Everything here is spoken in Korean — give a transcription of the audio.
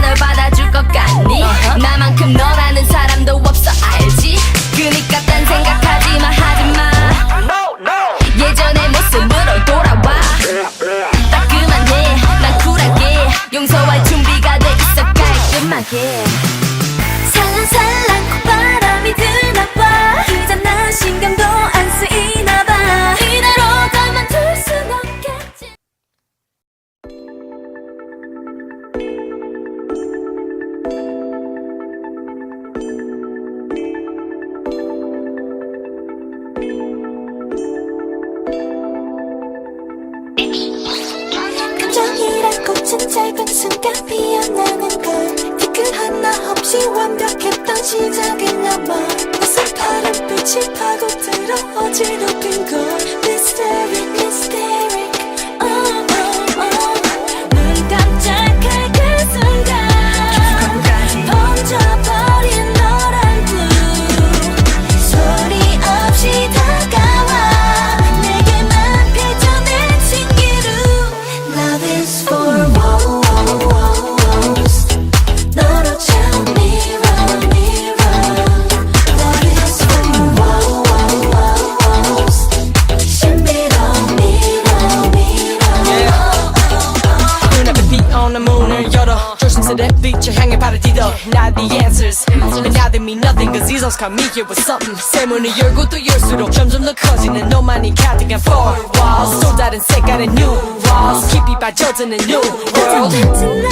널 받아줄 것 같니? 나만큼 너라는 사람도 없어 알지? 그니까 딴 생각 짧은 순간 피어나는 걸 뒤끝 하나 없이 완벽했던 시작은 아마 낯선 파란 빛이 파고들어 어지럽힌 열어 조심스레 빛을 향해 발을 디뎌 Not the answers And now they mean nothing Cause these songs come me here with something 새 문을 열고 또 열수록 점점 더 커지는 너만이 가득한 four walls 또 다른 색깔의 new walls 깊이 빠져드는 new world 난 틈새라도